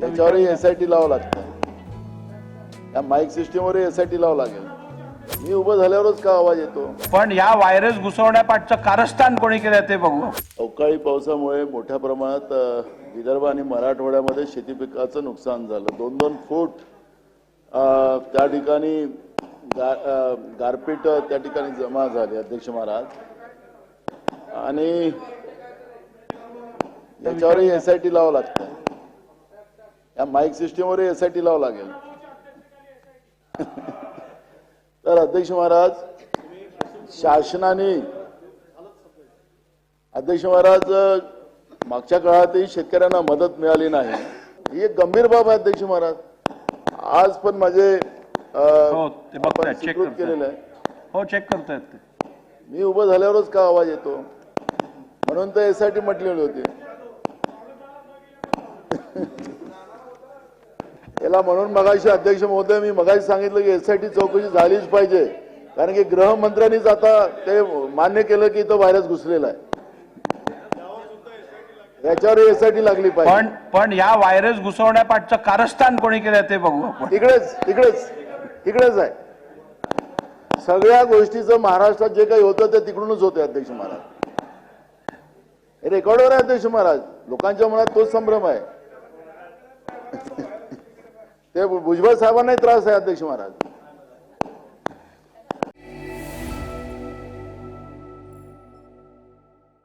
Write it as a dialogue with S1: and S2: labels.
S1: याच्यावरही S I T लावावं लागतं. या माईक सिस्टीमवरही एस आय टी लावावं लागेल. मी उभं झाल्यावरच का आवाज येतो?
S2: पण या व्हायरस घुसवण्यापाठचं कारस्थान कोणी केलं ते बघू.
S1: अवकाळी पावसामुळे मोठ्या प्रमाणात विदर्भ आणि मराठवाड्यामध्ये शेती पिकाचं नुकसान झालं. दोन दोन फूट त्या ठिकाणी गा गारपीट त्या ठिकाणी जमा झाली अध्यक्ष महाराज. आणि याच्यावरही एस आय टी लावावं लागतं. या माईक सिस्टीमवरही एस आय टी लावावं लागेल. तर अध्यक्ष महाराज शासनाने अध्यक्ष महाराज मागच्या काळातही शेतकऱ्यांना मदत मिळाली नाही. ही एक गंभीर बाब आहे अध्यक्ष महाराज. आज पण माझे
S2: हो
S1: केलेलं आहे.
S2: हो चेक करतायत
S1: मी उभं झाल्यावरच का आवाज येतो? म्हणून तर यासाठी म्हटलेली होती. याला म्हणून मगाशी अध्यक्ष महोदय मी मगाशी सांगितलं की एसआयटी चौकशी झालीच पाहिजे. कारण की गृहमंत्र्यांनीच आता ते मान्य केलं की इथं व्हायरस घुसलेला आहे. याच्यावर एसआयटी लागली पाहिजे.
S2: पण पण या व्हायरस घुसवण्यापाठचं कारस्थान कोणी केलं ते बघू आपण.
S1: तिकडेच तिकडेच तिकडेच आहे. सगळ्या गोष्टीचं महाराष्ट्रात जे काही होतं ते तिकडूनच होते अध्यक्ष महाराज. रेकॉर्डवर आहे अध्यक्ष महाराज. लोकांच्या मनात तोच संभ्रम आहे. ते भुजबळ साहेबांनाही त्रास आहे अध्यक्ष महाराज.